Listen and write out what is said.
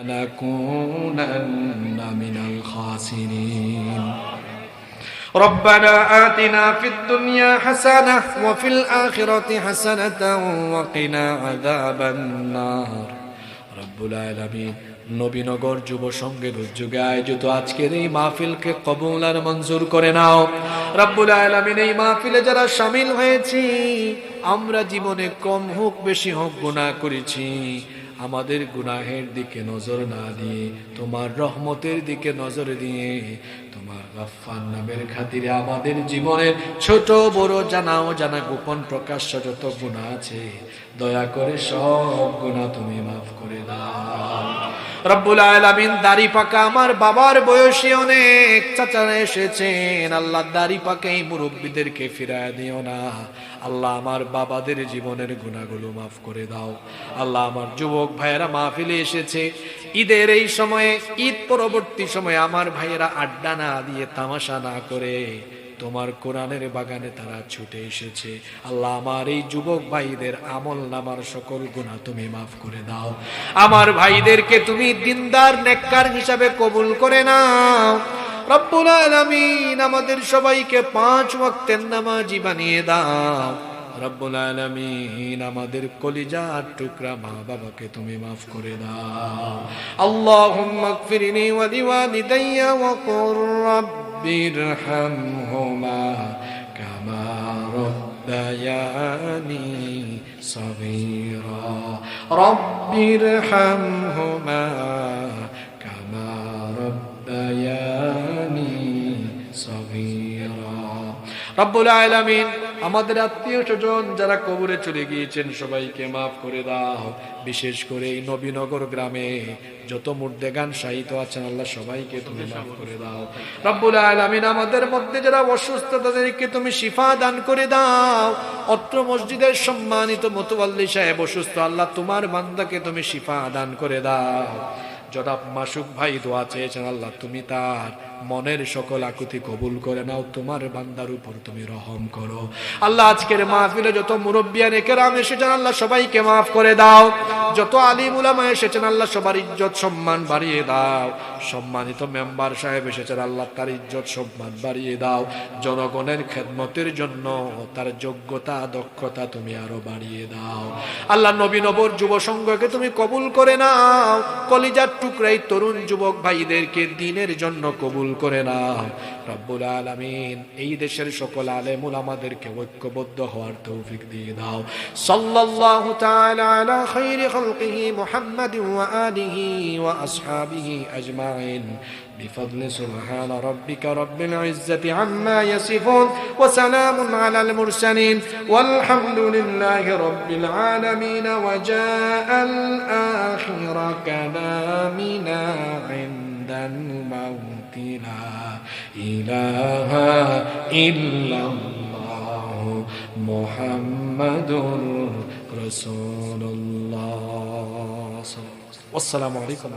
لنكونن من الخاسرين ربنا آتنا في الدنيا حسنة وفي الآخرة حسنة وقنا عذاب النار رب العالمين নবীনগর যুব সঙ্গের উদ্যোগে আয়োজিত আজকের এই মাহফিলকে কবুল আর মঞ্জুর করে নাও রব্বুল আলমিন এই মাহফিলে যারা সামিল হয়েছি আমরা জীবনে কম হোক বেশি হোক গুণা করেছি আমাদের গুনাহের দিকে নজর না দিয়ে, তোমার রহমতের দিকে নজর দিয়ে, তোমার গাফফার নামের খাতিরে আমাদের জীবনের ছোট বড় জানা গোপন প্রকাশ্য যত গুণা আছে, দয়া করে সব গুণা তুমি মাফ করে দাও। রব্বুল আলামিন দাড়ি পাকা আমার বাবার বয়সী অনেক চাচারা এসেছেন। আল্লাহ দাড়ি পাকা এই মুরব্বীদেরকে ফিরায় দিও না। আল্লাহ আমার বাবাদের জীবনের গুণাগুলো মাফ করে দাও। আল্লাহ আমার যুবক ভাইয়েরা মাহফিলে এসেছে। ঈদের এই সময়ে, ঈদ পরবর্তী সময়ে আমার ভাইয়েরা আড্ডা না দিয়ে তামাশা না করে তোমার কোরআনের বাগানে তারা ছুটে এসেছে। আল্লাহ আমার এই যুবক ভাইদের আমল নামার সকল গুণা তুমি মাফ করে দাও। আমার ভাইদেরকে তুমি দিনদার, নেককার হিসাবে কবুল করে নাও। রব্বুল আলামিন আমাদের সবাইকে পাঁচ ওয়াক্তের নামাজি বানিয়ে দাও। রব্বুল আলামিন আমাদের কলিজার টুকরা মা বাবাকে তুমি মাফ করে দাও আল্লাহুম্মা গফিরনি ওয়া লিওয়ালিদাইয়া ওয়া কুর রাব্বিরহামহুমা কামা রব্বায়ানি صغيرا رب ارحمهما كما ربياني صغيرا রব্বুল আলামিন আমাদের আত্মীয় স্বজন যারা কবরে চলে গিয়েছেন, সবাইকে মাফ করে দাও। বিশেষ করে এই নবীনগর গ্রামে যত মুর্দেগান সাহিত্য আছেন, আল্লাহ সবাইকে তুমি মাফ করে দাও। রব্বুল আলামিন আমাদের মধ্যে যারা অসুস্থ, তাদেরকে তুমি শিফা দান করে দাও। অত্র মসজিদের সম্মানিত মতোয়াল্লি সাহেব অসুস্থ, আল্লাহ তোমার বান্দাকে তুমি শিফা দান করে দাও। জনাব মাসুক ভাই দোয়া চেয়েছেন আল্লাহ, তুমি তার মনের সকল আকুতি কবুল করে নাও, তোমার বান্দার উপর তুমি রহম করো। আল্লাহ আজকের মাহফিলে যত মুরব্বিয়ান একেরাম এসেছেন, আল্লাহ সবাইকে মাফ করে দাও। যত আলিম উলামা এসেছেন, আল্লাহ সবার ইজ্জত সম্মান বাড়িয়ে দাও। সম্মানিত মেম্বার সাহেব এসেছেন, আল্লাহ তার ইজ্জত সম্মান বাড়িয়ে দাও। জনগণের খেদমতের জন্য তার যোগ্যতা, দক্ষতা তুমি আরও বাড়িয়ে দাও। আল্লাহ নবী নবর যুব সংঘকে তুমি কবুল করে নাও। কলিজার টুকরাই তরুণ যুবক ভাইদেরকে দিনের জন্য কবুল করে না রব্বুল আলমিন, এই দেশের সকল আলেমুল আমাদেরকে ঐক্যবদ্ধ হওয়ার তৌফিক দিয়ে দাও। সাল্লাল্লাহু তাআলা আলা খাইরি খালকিহি ওয়া আলিহি ওয়া আসহাবিহি আজমাইন। بفضل سبحان ربك رب العزة عما يصفون وسلام على المرسلين والحمد لله رب العالمين وجاء الآخر كلامنا عند الموت لا إله إلا الله محمد رسول الله والسلام عليكم.